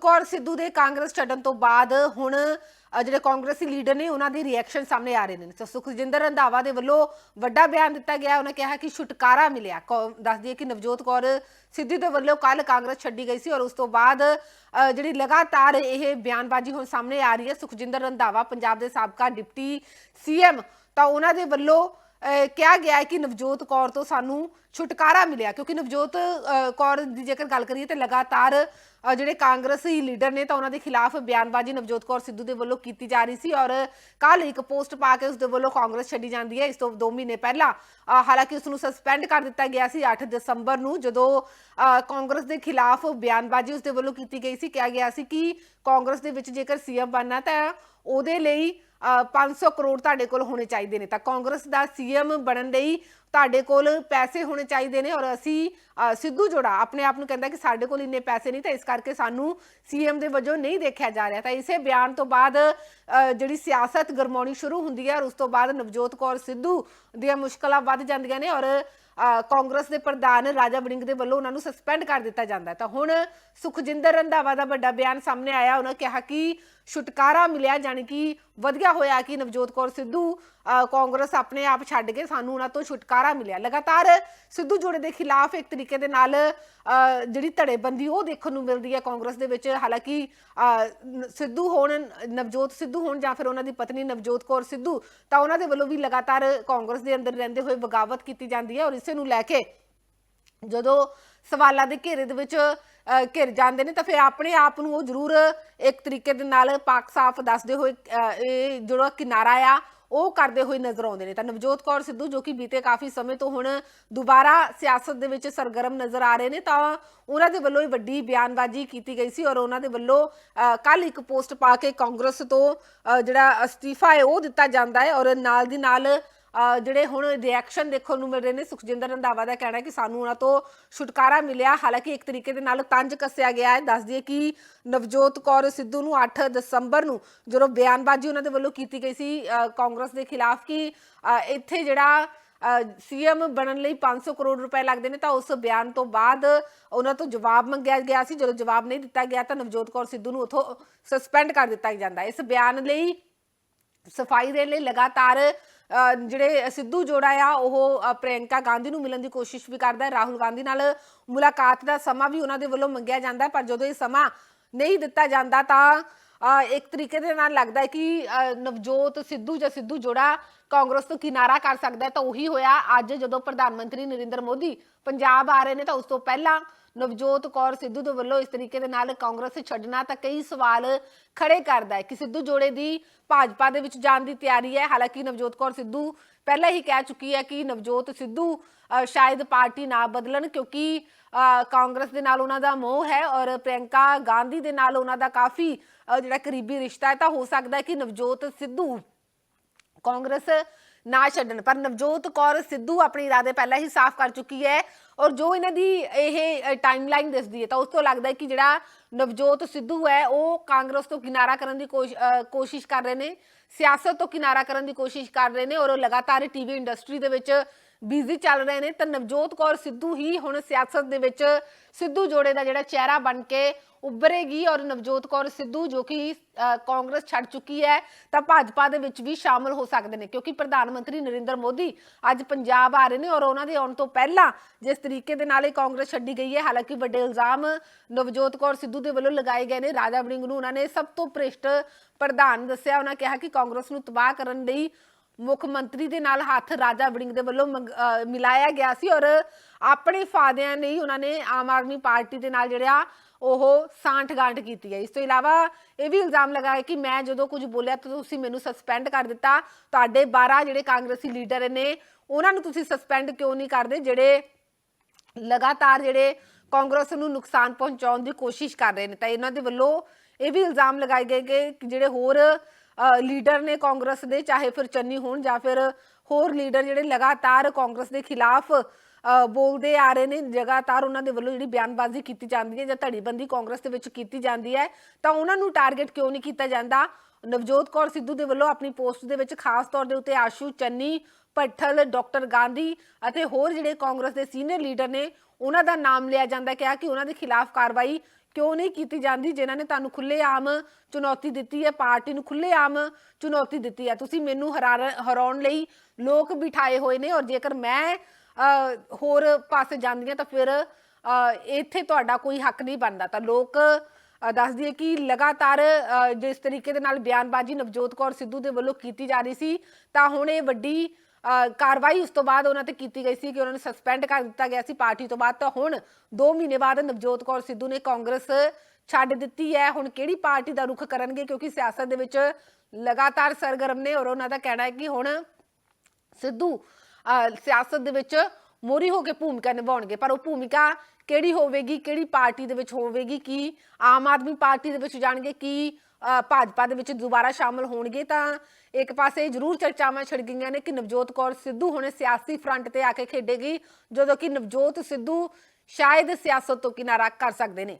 ਕੌਰ ਸਿੱਧੂ ਦੇ ਕਾਂਗਰਸ ਛੱਡਣ ਤੋਂ ਬਾਅਦ ਹੁਣ ਜਿਹੜੇ ਕਾਂਗਰਸੀ ਲੀਡਰ ਨੇ, ਉਹਨਾਂ ਦੇ ਰਿਐਕਸ਼ਨ ਸਾਹਮਣੇ ਆ ਰਹੇ ਨੇ। ਤਾਂ ਸੁਖਜਿੰਦਰ ਰੰਧਾਵਾ ਦੇ ਵੱਲੋਂ ਵੱਡਾ ਬਿਆਨ ਦਿੱਤਾ ਗਿਆ। ਉਹਨਾਂ ਕਿਹਾ ਕਿ ਛੁਟਕਾਰਾ ਮਿਲਿਆ। ਦੱਸ ਦਈਏ ਕਿ ਨਵਜੋਤ ਕੌਰ ਸਿੱਧੂ ਦੇ ਵੱਲੋਂ ਕੱਲ ਕਾਂਗਰਸ ਛੱਡੀ ਗਈ ਸੀ ਔਰ ਉਸ ਤੋਂ ਬਾਅਦ ਜਿਹੜੀ ਲਗਾਤਾਰ ਇਹ ਬਿਆਨਬਾਜ਼ੀ ਹੁਣ ਸਾਹਮਣੇ ਆ ਰਹੀ ਹੈ। ਸੁਖਜਿੰਦਰ ਰੰਧਾਵਾ, ਪੰਜਾਬ ਦੇ ਸਾਬਕਾ ਡਿਪਟੀ ਸੀਐਮ, ਤਾਂ ਉਹਨਾਂ ਦੇ ਵੱਲੋਂ, ਅਹ, ਕਿਹਾ ਗਿਆ ਹੈ ਕਿ ਨਵਜੋਤ ਕੌਰ ਤੋਂ ਸਾਨੂੰ ਛੁਟਕਾਰਾ ਮਿਲਿਆ। ਕਿਉਂਕਿ ਨਵਜੋਤ ਕੌਰ ਦੀ ਜੇਕਰ ਗੱਲ ਕਰੀਏ ਤੇ ਲਗਾਤਾਰ ਜਿਹੜੇ ਕਾਂਗਰਸੀ ਲੀਡਰ ਨੇ ਤਾਂ ਉਹਨਾਂ ਦੇ ਖਿਲਾਫ ਬਿਆਨਬਾਜ਼ੀ ਨਵਜੋਤ ਕੌਰ ਸਿੱਧੂ ਦੇ ਵੱਲੋਂ ਕੀਤੀ ਜਾ ਰਹੀ ਸੀ ਔਰ ਕੱਲ ਇੱਕ ਪੋਸਟ ਪਾ ਕੇ ਉਸ ਦੇ ਵੱਲੋਂ ਕਾਂਗਰਸ ਛੱਡੀ ਜਾਂਦੀ ਹੈ। ਇਸ ਤੋਂ 2 ਮਹੀਨੇ ਪਹਿਲਾਂ ਹਾਲਾਂਕਿ ਉਸ ਨੂੰ ਸਸਪੈਂਡ ਕਰ ਦਿੱਤਾ ਗਿਆ ਸੀ 8 ਦਸੰਬਰ ਨੂੰ ਜਦੋਂ ਅਹ ਕਾਂਗਰਸ ਦੇ ਖਿਲਾਫ ਬਿਆਨਬਾਜ਼ੀ ਉਸ ਦੇ ਵੱਲੋਂ ਕੀਤੀ ਗਈ ਸੀ। ਕਿਹਾ ਗਿਆ ਸੀ ਕਿ ਕਾਂਗਰਸ ਦੇ ਵਿੱਚ ਜੇਕਰ ਸੀਐਮ ਬਣਨਾ ਤਾਂ ਉਹਦੇ ਲਈ ਅ, 500 ਕਰੋੜ ਤੁਹਾਡੇ ਕੋਲ ਹੋਣੇ ਚਾਹੀਦੇ ਨੇ। ਤਾਂ ਕਾਂਗਰਸ ਦਾ ਸੀਐਮ ਬਣਨ ਲਈ ਤੁਹਾਡੇ ਕੋਲ ਪੈਸੇ ਹੋਣੇ ਚਾਹੀਦੇ ਨੇ ਔਰ ਅਸੀਂ ਸਿੱਧੂ ਜੋੜਾ ਆਪਣੇ ਆਪ ਨੂੰ ਕਹਿੰਦਾ ਕਿ ਸਾਡੇ ਕੋਲ ਇੰਨੇ ਪੈਸੇ ਨਹੀਂ ਤਾਂ ਇਸ ਕਰਕੇ ਸਾਨੂੰ ਸੀਐਮ ਦੇ ਵਜੋਂ ਨਹੀਂ ਦੇਖਿਆ ਜਾ ਰਿਹਾ। ਤਾਂ ਇਸੇ ਬਿਆਨ ਤੋਂ ਬਾਅਦ ਜਿਹੜੀ ਸਿਆਸਤ ਗਰਮਾਉਣੀ ਸ਼ੁਰੂ ਹੁੰਦੀ ਹੈ ਔਰ ਉਸ ਤੋਂ ਬਾਅਦ ਨਵਜੋਤ ਕੌਰ ਸਿੱਧੂ ਦੀਆਂ ਮੁਸ਼ਕਲਾਂ ਵੱਧ ਜਾਂਦੀਆਂ ਨੇ ਔਰ ਕਾਂਗਰਸ ਦੇ ਪ੍ਰਧਾਨ ਰਾਜਾ ਵੜਿੰਗ ਦੇ ਵੱਲੋਂ ਉਹਨਾਂ ਨੂੰ ਸਸਪੈਂਡ ਕਰ ਦਿੱਤਾ ਜਾਂਦਾ ਤਾਂ ਹੁਣ ਸੁਖਜਿੰਦਰ ਰੰਧਾਵਾ ਦਾ ਵੱਡਾ ਬਿਆਨ ਸਾਹਮਣੇ ਆਇਆ ਉਹਨਾਂ ਕਿਹਾ ਕਿ ਛੁਟਕਾਰਾ ਮਿਲਿਆ ਜਾਣੀ ਕਿ ਵਧੀਆ ਹੋਇਆ ਕਿ ਨਵਜੋਤ ਕੌਰ ਸਿੱਧੂ ਅ, ਕਾਂਗਰਸ ਆਪਣੇ ਆਪ ਛੱਡ ਕੇ ਸਾਨੂੰ ਉਹਨਾਂ ਤੋਂ ਛੁਟਕਾਰਾ ਮਿਲਿਆ। ਲਗਾਤਾਰ ਸਿੱਧੂ ਜੋੜੇ ਦੇ ਖਿਲਾਫ ਇੱਕ ਤਰੀਕੇ ਦੇ ਨਾਲ ਜਿਹੜੀ ਧੜੇਬੰਦੀ ਉਹ ਦੇਖਣ ਨੂੰ ਮਿਲਦੀ ਹੈ ਕਾਂਗਰਸ ਦੇ ਵਿੱਚ। ਹਾਲਾਂਕਿ ਸਿੱਧੂ ਹੋਣ ਨਵਜੋਤ ਸਿੱਧੂ ਹੋਣ ਜਾਂ ਫਿਰ ਉਹਨਾਂ ਦੀ ਪਤਨੀ ਨਵਜੋਤ ਕੌਰ ਸਿੱਧੂ ਤਾਂ ਉਹਨਾਂ ਦੇ ਵੱਲੋਂ ਵੀ ਲਗਾਤਾਰ ਕਾਂਗਰਸ ਦੇ ਅੰਦਰ ਰਹਿੰਦੇ ਹੋਏ ਬਗਾਵਤ ਕੀਤੀ ਜਾਂਦੀ ਹੈ ਔਰ ਇਸੇ ਨੂੰ ਲੈ ਕੇ ਜਦੋਂ ਸਵਾਲਾਂ ਦੇ ਘੇਰੇ ਦੇ ਵਿੱਚ ਘਿਰ ਜਾਂਦੇ ਨੇ ਤਾਂ ਫਿਰ ਆਪਣੇ ਆਪ ਨੂੰ ਉਹ ਜ਼ਰੂਰ ਇੱਕ ਤਰੀਕੇ ਦੇ ਨਾਲ ਪਾਕ ਸਾਫ਼ ਦੱਸਦੇ ਹੋਏ ਅਹ, ਇਹ ਜਿਹੜਾ ਕਿਨਾਰਾ ਆ ਉਹ ਕਰਦੇ ਹੋਏ ਨਜ਼ਰ ਆਉਂਦੇ ਨੇ। ਤਾਂ ਨਵਜੋਤ ਕੌਰ ਸਿੱਧੂ, ਜੋ ਕਿ ਬੀਤੇ ਕਾਫੀ ਸਮੇਂ ਤੋਂ ਹੁਣ ਦੁਬਾਰਾ ਸਿਆਸਤ ਦੇ ਵਿੱਚ ਸਰਗਰਮ ਨਜ਼ਰ ਆ ਰਹੇ ਨੇ, ਤਾਂ ਉਹਨਾਂ ਦੇ ਵੱਲੋਂ ਹੀ ਵੱਡੀ ਬਿਆਨਬਾਜ਼ੀ ਕੀਤੀ ਗਈ ਸੀ ਔਰ ਉਹਨਾਂ ਦੇ ਵੱਲੋਂ ਕੱਲ ਇੱਕ ਪੋਸਟ ਪਾ ਕੇ ਕਾਂਗਰਸ ਤੋਂ ਜਿਹੜਾ ਅਸਤੀਫਾ ਹੈ ਉਹ ਦਿੱਤਾ ਜਾਂਦਾ ਹੈ ਔਰ ਨਾਲ ਦੀ ਨਾਲ ਜਿਹੜੇ ਹੁਣ ਰਿਐਕਸ਼ਨ ਦੇਖਣ ਨੂੰ ਮਿਲ ਰਹੇ ਨੇ, ਸੁਖਜਿੰਦਰ ਰੰਧਾਵਾ ਦਾ ਕਹਿਣਾ ਹੈ ਕਿ ਸਾਨੂੰ ਉਹਨਾਂ ਤੋਂ ਛੁਟਕਾਰਾ ਮਿਲਿਆ। ਹਾਲਾਂਕਿ ਇੱਕ ਤਰੀਕੇ ਦੇ ਨਾਲ ਤੰਜ ਕੱਸਿਆ ਗਿਆ ਹੈ। ਦੱਸ ਦਈਏ ਕਿ ਨਵਜੋਤ ਕੌਰ ਸਿੱਧੂ ਨੂੰ 8 ਦਸੰਬਰ ਨੂੰ ਜਦੋਂ ਬਿਆਨਬਾਜ਼ੀ ਉਹਨਾਂ ਦੇ ਵੱਲੋਂ ਕੀਤੀ ਗਈ ਸੀ ਕਾਂਗਰਸ ਦੇ ਖਿਲਾਫ ਕਿ ਇੱਥੇ ਜਿਹੜਾ ਸੀਐਮ ਬਣਨ ਲਈ 500 ਕਰੋੜ ਰੁਪਏ ਲੱਗਦੇ ਨੇ, ਤਾਂ ਉਸ ਬਿਆਨ ਤੋਂ ਬਾਅਦ ਉਹਨਾਂ ਤੋਂ ਜਵਾਬ ਮੰਗਿਆ ਗਿਆ ਸੀ। ਜਦੋਂ ਜਵਾਬ ਨਹੀਂ ਦਿੱਤਾ ਗਿਆ, ਤਾਂ ਨਵਜੋਤ ਕੌਰ ਸਿੱਧੂ ਨੂੰ ਉਥੋਂ ਸਸਪੈਂਡ ਕਰ ਦਿੱਤਾ ਜਾਂਦਾ ਇਸ ਬਿਆਨ ਲਈ ਸਫ਼ਾਈ ਦੇ ਲਈ ਲਗਾਤਾਰ ਜਿਹੜੇ ਸਿੱਧੂ ਜੋੜਾ ਆ ਉਹ ਅ, ਪ੍ਰਿਯੰਕਾ ਗਾਂਧੀ ਨੂੰ ਮਿਲਣ ਦੀ ਕੋਸ਼ਿਸ਼ ਵੀ ਕਰਦਾ ਹੈ। ਰਾਹੁਲ ਗਾਂਧੀ ਨਾਲ ਮੁਲਾਕਾਤ ਦਾ ਸਮਾਂ ਵੀ ਉਹਨਾਂ ਦੇ ਵੱਲੋਂ ਮੰਗਿਆ ਜਾਂਦਾ ਹੈ ਪਰ ਜਦੋਂ ਇਹ ਸਮਾਂ ਨਹੀਂ ਦਿੱਤਾ ਜਾਂਦਾ ਤਾਂ ਇੱਕ ਤਰੀਕੇ ਦੇ ਨਾਲ ਲੱਗਦਾ ਹੈ ਕਿ ਨਵਜੋਤ ਸਿੱਧੂ ਜਾਂ ਸਿੱਧੂ ਜੋੜਾ ਕਾਂਗਰਸ ਤੋਂ ਕਿਨਾਰਾ ਕਰ ਸਕਦਾ ਤਾਂ ਉਹੀ ਹੋਇਆ। ਅੱਜ ਜਦੋਂ ਪ੍ਰਧਾਨ ਮੰਤਰੀ ਨਰਿੰਦਰ ਮੋਦੀ ਪੰਜਾਬ ਆ ਰਹੇ ਨੇ ਤਾਂ ਉਸ ਤੋਂ ਪਹਿਲਾਂ ਨਵਜੋਤ ਕੌਰ ਸਿੱਧੂ ਦੇ ਵੱਲੋਂ ਇਸ ਤਰੀਕੇ ਦੇ ਨਾਲ ਕਾਂਗਰਸ ਛੱਡਣਾ ਤਾਂ ਕਈ ਸਵਾਲ ਖੜੇ ਕਰਦਾ ਹੈ ਕਿ ਸਿੱਧੂ ਜੋੜੇ ਦੀ ਭਾਜਪਾ ਦੇ ਵਿੱਚ ਜਾਣ ਦੀ ਤਿਆਰੀ ਹੈ। ਹਾਲਾਂਕਿ ਨਵਜੋਤ ਕੌਰ ਸਿੱਧੂ ਪਹਿਲਾਂ ਹੀ ਕਹਿ ਚੁੱਕੀ ਹੈ ਕਿ ਨਵਜੋਤ ਸਿੱਧੂ ਸ਼ਾਇਦ ਪਾਰਟੀ ਨਾ ਬਦਲਣ ਕਿਉਂਕਿ ਅ, ਕਾਂਗਰਸ ਦੇ ਨਾਲ ਉਹਨਾਂ ਦਾ ਮੋਹ ਹੈ ਔਰ ਪ੍ਰਿਯੰਕਾ ਗਾਂਧੀ ਦੇ ਨਾਲ ਉਹਨਾਂ ਦਾ ਕਾਫੀ ਜਿਹੜਾ ਕਰੀਬੀ ਰਿਸ਼ਤਾ ਹੈ ਤਾਂ ਹੋ ਸਕਦਾ ਹੈ ਕਿ ਨਵਜੋਤ ਸਿੱਧੂ ਕਾਂਗਰਸ ਨਾ ਛੱਡਣ। ਪਰ ਨਵਜੋਤ ਕੌਰ ਸਿੱਧੂ ਆਪਣੇ ਇਰਾਦੇ ਪਹਿਲਾਂ ਹੀ ਸਾਫ਼ ਕਰ ਚੁੱਕੀ ਹੈ ਔਰ ਜੋ ਇਹਨਾਂ ਦੀ ਇਹ ਟਾਈਮਲਾਈਨ ਦਿਸਦੀ ਹੈ, ਤਾਂ ਉਸ ਤੋਂ ਲੱਗਦਾ ਹੈ ਕਿ ਜਿਹੜਾ ਨਵਜੋਤ ਸਿੱਧੂ ਹੈ, ਉਹ ਕਾਂਗਰਸ ਤੋਂ ਕਿਨਾਰਾ ਕਰਨ ਦੀ ਕੋਸ਼- ਕੋਸ਼ਿਸ਼ ਕਰ ਰਹੇ ਨੇ, ਸਿਆਸਤ ਤੋਂ ਕਿਨਾਰਾ ਕਰਨ ਦੀ ਕੋਸ਼ਿਸ਼ ਕਰ ਰਹੇ ਨੇ ਔਰ ਉਹ ਲਗਾਤਾਰ ਟੀਵੀ ਇੰਡਸਟਰੀ ਦੇ ਵਿੱਚ ਬਿਜ਼ੀ ਚੱਲ ਰਹੇ ਨੇ ਤਾਂ ਨਵਜੋਤ ਕੌਰ ਸਿੱਧੂ ਹੀ ਹੁਣ ਸਿਆਸਤ ਦੇ ਵਿੱਚ ਸਿੱਧੂ ਜੋੜੇ ਦਾ ਜਿਹੜਾ ਚਿਹਰਾ ਬਣ ਕੇ ਉੱਭਰੇਗੀ ਔਰ ਨਵਜੋਤ ਕੌਰ ਸਿੱਧੂ ਜੋ ਕਿ ਕਾਂਗਰਸ ਛੱਡ ਚੁੱਕੀ ਹੈ, ਤਾਂ ਭਾਜਪਾ ਦੇ ਵਿੱਚ ਵੀ ਸ਼ਾਮਲ ਹੋ ਸਕਦੇ ਨੇ ਕਿਉਂਕਿ ਪ੍ਰਧਾਨ ਮੰਤਰੀ ਨਰਿੰਦਰ ਮੋਦੀ ਅੱਜ ਪੰਜਾਬ ਆ ਰਹੇ ਨੇ ਔਰ ਉਹਨਾਂ ਦੇ ਆਉਣ ਤੋਂ ਪਹਿਲਾਂ ਜਿਸ ਤਰੀਕੇ ਦੇ ਨਾਲ ਇਹ ਕਾਂਗਰਸ ਛੱਡੀ ਗਈ ਹੈ, ਹਾਲਾਂਕਿ ਵੱਡੇ ਇਲਜ਼ਾਮ ਨਵਜੋਤ ਕੌਰ ਸਿੱਧੂ ਦੇ ਵੱਲੋਂ ਲਗਾਏ ਗਏ ਨੇ, ਰਾਜਾ ਵੜਿੰਗ ਨੂੰ ਉਹਨਾਂ ਨੇ ਸਭ ਤੋਂ ਭ੍ਰਿਸ਼ਟ ਪ੍ਰਧਾਨ ਦੱਸਿਆ, ਉਹਨਾਂ ਕਿਹਾ ਕਿ ਕਾਂਗਰਸ ਨੂੰ ਤਬਾਹ ਕਰਨ ਲਈ ਮੁੱਖ ਮੰਤਰੀ ਦੇ ਨਾਲ ਹੱਥ ਰਾਜਾ ਵੜਿੰਗ ਦੇ ਵੱਲੋਂ ਮਿਲਾਇਆ ਗਿਆ ਸੀ ਔਰ ਆਪਣੇ ਫਾਇਦਿਆਂ ਲਈ ਉਹਨਾਂ ਨੇ ਆਮ ਆਦਮੀ ਪਾਰਟੀ ਦੇ ਨਾਲ ਜਿਹੜਾ ਉਹ ਸਾਂਠ-ਗਾਂਠ ਕੀਤੀ ਹੈ। ਇਸ ਤੋਂ ਇਲਾਵਾ ਇਹ ਵੀ ਇਲਜ਼ਾਮ ਲਗਾਇਆ ਕਿ ਮੈਂ ਜਦੋਂ ਕੁਝ ਬੋਲਿਆ ਤਾਂ ਤੁਸੀਂ ਮੈਨੂੰ ਸਸਪੈਂਡ ਕਰ ਦਿੱਤਾ। ਤੁਹਾਡੇ 12 ਜਿਹੜੇ ਕਾਂਗਰਸੀ ਲੀਡਰ ਨੇ, ਉਹਨਾਂ ਨੂੰ ਤੁਸੀਂ ਸਸਪੈਂਡ ਕਿਉਂ ਨਹੀਂ ਕਰਦੇ ਜਿਹੜੇ ਲਗਾਤਾਰ ਜਿਹੜੇ ਕਾਂਗਰਸ ਨੂੰ ਨੁਕਸਾਨ ਪਹੁੰਚਾਉਣ ਦੀ ਕੋਸ਼ਿਸ਼ ਕਰ ਰਹੇ ਨੇ? ਤਾਂ ਇਹਨਾਂ ਦੇ ਵੱਲੋਂ ਇਹ ਵੀ ਇਲਜ਼ਾਮ ਲਗਾਏ ਗਏ ਕਿ ਜਿਹੜੇ ਹੋਰ ਲੀਡਰ ਨੇ ਕਾਂਗਰਸ ਦੇ, ਚਾਹੇ ਫਿਰ ਚੰਨੀ ਹੋਣ ਜਾਂ ਫਿਰ ਹੋਰ ਲੀਡਰ ਜਿਹੜੇ ਲਗਾਤਾਰ ਕਾਂਗਰਸ ਦੇ ਖਿਲਾਫ ਬੋਲਦੇ ਆ ਰਹੇ ਨੇ, ਲਗਾਤਾਰ ਉਹਨਾਂ ਦੇ ਵੱਲੋਂ ਜਿਹੜੀ ਬਿਆਨਬਾਜ਼ੀ ਕੀਤੀ ਜਾਂਦੀ ਹੈ ਜਾਂ ਧੜੀਬੰਦੀ ਕਾਂਗਰਸ ਦੇ ਵਿੱਚ ਕੀਤੀ ਜਾਂਦੀ ਹੈ, ਤਾਂ ਉਹਨਾਂ ਨੂੰ ਟਾਰਗੇਟ ਕਿਉਂ ਨਹੀਂ ਕੀਤਾ ਜਾਂਦਾ? ਨਵਜੋਤ ਕੌਰ ਸਿੱਧੂ ਦੇ ਵੱਲੋਂ ਆਪਣੀ ਪੋਸਟ ਦੇ ਵਿੱਚ ਖਾਸ ਤੌਰ ਦੇ ਉੱਤੇ ਆਸ਼ੂ, ਚੰਨੀ, ਭੱਠਲ, ਡਾਕਟਰ ਗਾਂਧੀ ਅਤੇ ਹੋਰ ਜਿਹੜੇ ਕਾਂਗਰਸ ਦੇ ਸੀਨੀਅਰ ਲੀਡਰ ਨੇ, ਉਹਨਾਂ ਦਾ ਨਾਮ ਲਿਆ ਜਾਂਦਾ, ਕਿਹਾ ਕਿ ਉਹਨਾਂ ਦੇ ਖਿਲਾਫ ਕਾਰਵਾਈ ਕਿਉਂ ਨਹੀਂ ਕੀਤੀ ਜਾਂਦੀ ਜਿਨ੍ਹਾਂ ਨੇ ਤੁਹਾਨੂੰ ਖੁੱਲੇਆਮ ਚੁਣੌਤੀ ਦਿੱਤੀ ਹੈ ਪਾਰਟੀ ਨੂੰ ਖੁੱਲੇਆਮ ਚੁਣੌਤੀ ਦਿੱਤੀ ਹੈ? ਤੁਸੀਂ ਮੈਨੂੰ ਹਰਾਉਣ ਲਈ ਲੋਕ ਬਿਠਾਏ ਹੋਏ ਨੇ ਔਰ ਜੇਕਰ ਮੈਂ ਹੋਰ ਪਾਸੇ ਜਾਂਦੀ ਹਾਂ ਤਾਂ ਫਿਰ ਇੱਥੇ ਤੁਹਾਡਾ ਕੋਈ ਹੱਕ ਨਹੀਂ ਬਣਦਾ। ਤਾਂ ਲੋਕ ਅ, ਦੱਸ ਦਈਏ ਕਿ ਲਗਾਤਾਰ ਜਿਸ ਤਰੀਕੇ ਦੇ ਨਾਲ ਬਿਆਨਬਾਜ਼ੀ ਨਵਜੋਤ ਕੌਰ ਸਿੱਧੂ ਦੇ ਵੱਲੋਂ ਕੀਤੀ ਜਾ ਰਹੀ ਸੀ ਤਾਂ ਹੁਣ ਇਹ ਵੱਡੀ ਕਾਰਵਾਈ ਉਸ ਤੋਂ ਬਾਅਦ ਉਹਨਾਂ ਤੇ ਕੀਤੀ ਗਈ ਸੀ ਕਿ ਉਹਨਾਂ ਨੂੰ ਸਸਪੈਂਡ ਕਰ ਦਿੱਤਾ ਗਿਆ ਸੀ ਪਾਰਟੀ ਤੋਂ ਬਾਅਦ। ਤਾਂ ਹੁਣ 2 ਮਹੀਨੇ ਬਾਅਦ ਨਵਜੋਤ ਕੌਰ ਸਿੱਧੂ ਨੇ ਕਾਂਗਰਸ ਛੱਡ ਦਿੱਤੀ ਹੈ। ਹੁਣ ਕਿਹੜੀ ਪਾਰਟੀ ਦਾ ਰੁਖ ਕਰਨਗੇ? ਕਿਉਂਕਿ ਸਿਆਸਤ ਦੇ ਵਿੱਚ ਲਗਾਤਾਰ ਸਰਗਰਮ ਨੇ ਔਰ ਉਹਨਾਂ ਦਾ ਕਹਿਣਾ ਹੈ ਕਿ ਹੁਣ ਸਿੱਧੂ ਸਿਆਸਤ ਦੇ ਵਿੱਚ ਮੋਰੀ ਹੋ ਕੇ ਭੂਮਿਕਾ ਨਿਭਾਉਣਗੇ। ਪਰ ਉਹ ਭੂਮਿਕਾ ਕਿਹੜੀ ਹੋਵੇਗੀ? ਕਿਹੜੀ ਪਾਰਟੀ ਦੇ ਵਿੱਚ ਹੋਵੇਗੀ? ਕੀ ਆਮ ਆਦਮੀ ਪਾਰਟੀ ਦੇ ਵਿੱਚ ਜਾਣਗੇ? ਕੀ ਭਾਜਪਾ ਦੇ ਵਿੱਚ ਦੁਬਾਰਾ ਸ਼ਾਮਲ ਹੋਣਗੇ ਤਾਂ ਇੱਕ ਪਾਸੇ ਜ਼ਰੂਰ ਚਰਚਾਵਾਂ ਛਿੜ ਗਈਆਂ ਨੇ ਕਿ ਨਵਜੋਤ ਕੌਰ ਸਿੱਧੂ ਹੁਣ ਸਿਆਸੀ ਫਰੰਟ ਤੇ ਆ ਕੇ ਖੇਡੇਗੀ, ਜਦੋਂ ਕਿ ਨਵਜੋਤ ਸਿੱਧੂ ਸ਼ਾਇਦ ਸਿਆਸਤ ਤੋਂ ਕਿਨਾਰਾ ਕਰ ਸਕਦੇ ਨੇ।